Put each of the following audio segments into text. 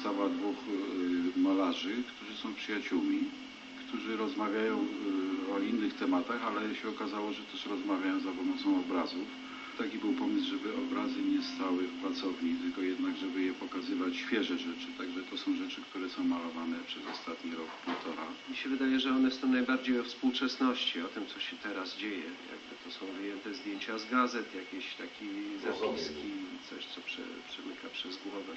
dwóch y, malarzy, którzy są przyjaciółmi, którzy rozmawiają y, o innych tematach, ale się okazało, że też rozmawiają za pomocą obrazów. Taki był pomysł, żeby obrazy nie stały w pracowni, tylko jednak, żeby je pokazywać świeże rzeczy. Także to są rzeczy, które są malowane przez ostatni rok, półtora. Mi się wydaje, że one są najbardziej o współczesności, o tym, co się teraz dzieje. Jakby to są wyjęte zdjęcia z gazet, jakieś takie zapiski, coś, co prze, przemyka przez głowę.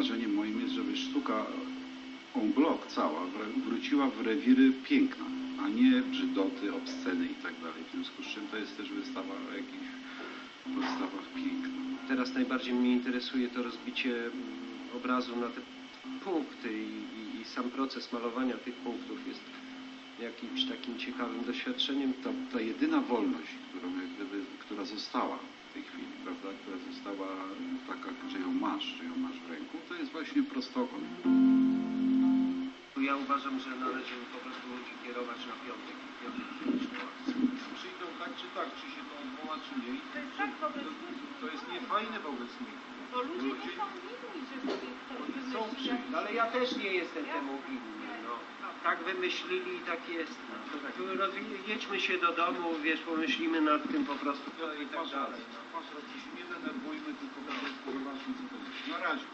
Marzeniem moim jest, żeby sztuka en bloc cała wr- wróciła w rewiry piękna, a nie brzydoty, obsceny i tak dalej. W związku z czym to jest też wystawa o jakichś podstawach piękna. Teraz najbardziej mnie interesuje to rozbicie mm, obrazu na te punkty i, i, i sam proces malowania tych punktów jest jakimś takim ciekawym doświadczeniem. Ta, ta jedyna wolność, którą gdyby, która została w tej chwili, prawda, która została taka, że ją masz, że ją masz w ręku, to jest właśnie prostokąt. Ja uważam, że należy po prostu ludzi kierować na piątek. piątek. Przyjdą tak czy tak, czy się to odwoła, czy nie. I To jest tak wobec to, to jest niefajne wobec nich. Bo ludzie nie są winni, że sobie przyjść, jakiś- Ale ja też nie jestem temu winny. No. Tak wymyślili i tak jest. No. Tu rozwi- jedźmy się do domu, wiesz, pomyślimy nad tym po prostu no i tak dalej. się nie denerwujmy, tylko po prostu zobaczmy, co to jest. Na razie.